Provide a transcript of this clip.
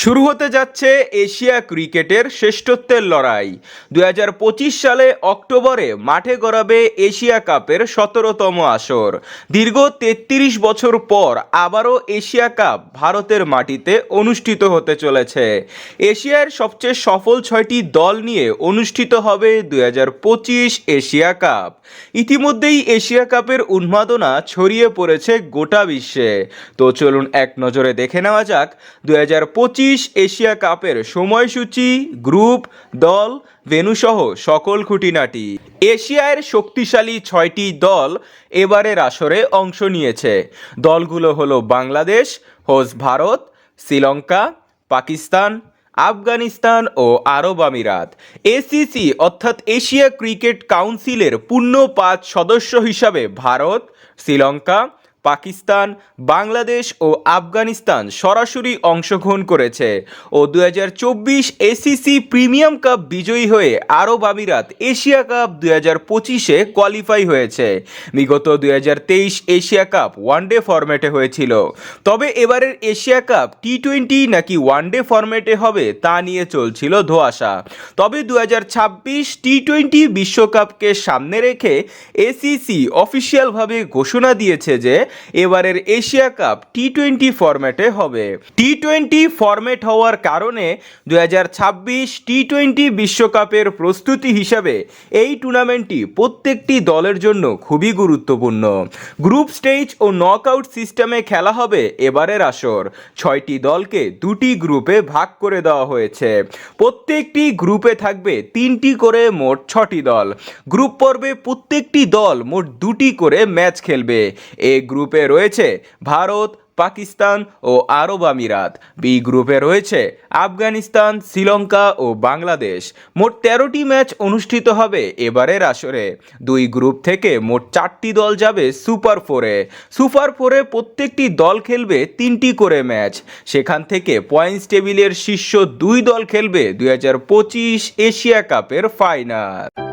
শুরু হতে যাচ্ছে এশিয়া ক্রিকেটের শ্রেষ্ঠত্বের লড়াই। দু হাজার পঁচিশ সালে অক্টোবরে মাঠে গড়াবে এশিয়া কাপের সতেরোতম আসর। দীর্ঘ তেত্রিশ বছর পর আবারও এশিয়া কাপ ভারতের মাটিতে অনুষ্ঠিত হতে চলেছে। এশিয়ার সবচেয়ে সফল ছয়টি দল নিয়ে অনুষ্ঠিত হবে দু হাজার পঁচিশ এশিয়া কাপ। ইতিমধ্যেই এশিয়া কাপের উন্মাদনা ছড়িয়ে পড়েছে গোটা বিশ্বে। তো চলুন এক নজরে দেখে নেওয়া যাক দু হাজার পঁচিশ পঁচিশ এশিয়া কাপের সময়সূচি, গ্রুপ, দল, ভেনুসহ সকল খুঁটিনাটি। এশিয়ার শক্তিশালী ছয়টি দল এবারের আসরে অংশ নিয়েছে। দলগুলো হলো বাংলাদেশ হোস্ট ভারত, শ্রীলঙ্কা, পাকিস্তান, আফগানিস্তান ও আরব আমিরাত। এসিসি অর্থাৎ এশিয়া ক্রিকেট কাউন্সিলের পূর্ণ পাঁচ সদস্য হিসাবে ভারত, শ্রীলঙ্কা পাকিস্তান, বাংলাদেশ ও আফগানিস্তান সরাসরি অংশগ্রহণ করেছে ও দু হাজার চব্বিশ এসিসি প্রিমিয়াম কাপ বিজয়ী হয়ে আরব আমিরাত এশিয়া কাপ দু হাজার পঁচিশে কোয়ালিফাই হয়েছে। বিগত দু হাজার তেইশ এশিয়া কাপ ওয়ানডে ফরম্যাটে হয়েছিল। তবে এবারের এশিয়া কাপ টি টোয়েন্টি নাকি ওয়ানডে ফরম্যাটে হবে তা নিয়ে চলছিল ধোয়াশা। তবে দু হাজার ছাব্বিশ টি টোয়েন্টি বিশ্বকাপকে সামনে রেখে এসিসি অফিসিয়ালভাবে ঘোষণা দিয়েছে যে এবারের এশিয়া কাপ টি টোয়েন্টি ফরম্যাটে হবে। টি টোয়েন্টি ফরম্যাট হওয়ার কারণে দু হাজার ছাব্বিশ টি টোয়েন্টি বিশ্বকাপের প্রস্তুতি হিসাবে এই টুর্নামেন্টটি প্রত্যেকটি দলের জন্য খুবই গুরুত্বপূর্ণ। গ্রুপ স্টেজ ও নকআউট সিস্টেমে খেলা হবে এবারের আসর। ছয়টি দলকে দুটি গ্রুপে ভাগ করে দেওয়া হয়েছে। প্রত্যেকটি গ্রুপে থাকবে তিনটি করে মোট ছটি দল। গ্রুপ পর্বে প্রত্যেকটি দল মোট দুটি করে ম্যাচ খেলবে। এ গ্রুপে রয়েছে ভারত, পাকিস্তান ও আরব আমিরাত। বি গ্রুপে রয়েছে আফগানিস্তান, শ্রীলঙ্কা ও বাংলাদেশ। মোট তেরোটি ম্যাচ অনুষ্ঠিত হবে এবারের আসরে। দুই গ্রুপ থেকে মোট চারটি দল যাবে সুপার ফোরে। সুপার ফোরে প্রত্যেকটি দল খেলবে তিনটি করে ম্যাচ। সেখান থেকে পয়েন্টস টেবিলের শীর্ষ দুই দল খেলবে দুই হাজার পঁচিশ এশিয়া কাপের ফাইনাল।